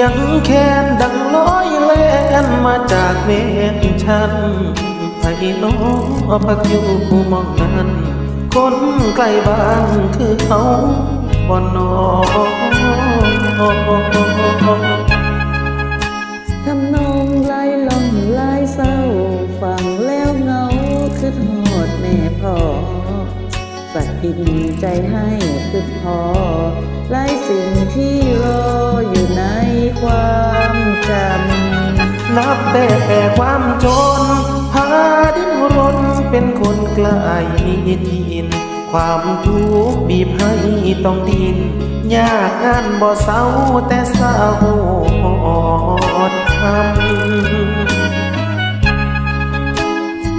ียงแคนดังลอยแล่นมาจากเมนชันไผ่น้องพักอยู่มองนั้น คนใกล้บ้านคือเขาบ่นอทำนองลายลองลายเศร้าฟังแล้วเหงาคือทอดแม่พ่อสักกินใจให้คือพอหลายสิ่งที่รออยู่น นับแต่ความจน พาดิ้นรนเป็นคนกลายทิน ความทุกข์บีบให้ต้องดิน ยากงานบ่เศร้าแต่เศร้าอดทำ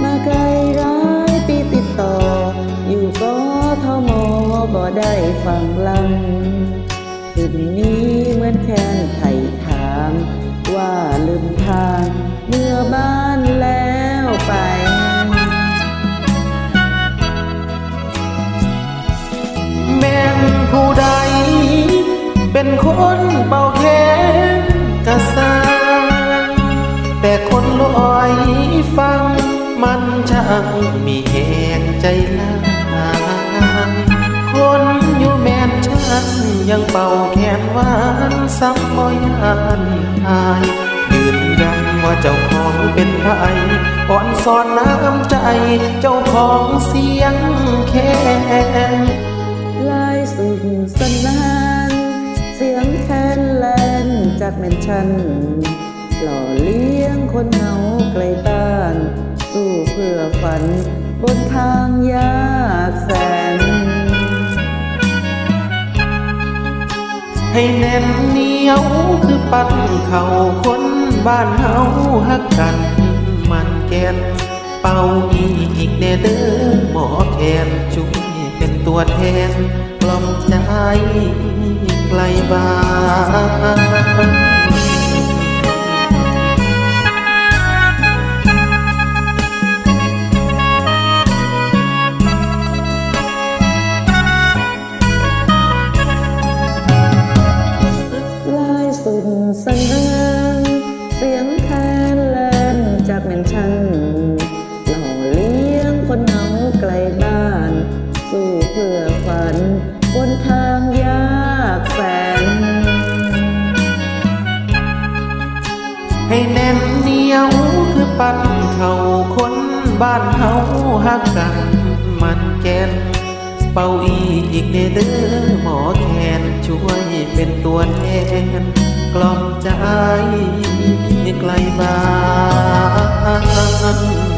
มาไกลร้ายปีติดต่อ อยู่ก็ทมบ่ได้ฟังลำคืนนี้เหมือนแค้ คนเป่าแขนกระสร้างแต่คนลอยฟัง มันช่างมีแหงใจลายคนอยู่แม่นชันยังเป่าแขนหวานซ้ำบ่ยานอายยืนยันว่าเจ้าของเป็นไผอ่อนสอนน้ำใจ เจ้าของเสียงแคนลายสุดสนา จากแมนชั่น หล่อเลี้ยงคนเหงาไกลบ้าน สู้เพื่อฝัน บนทางยากแสน ให้แน่นเหนียวคือปั้นเข่าคนบ้านเฮาฮักกันมันแกนเป่าอีกแน่เด้อหมอแคนช่วยเป็นตัวแทนกล่อมใจ ไกลบ้าน ให้แน่นเหนียวคือปั้นเขาคนบ้านเฮาฮักกันมันแกนเป่าอีกเด้อเด้อหมอแคนช่วยเป็นตัวแทนกล่อมใจไกลบ้าน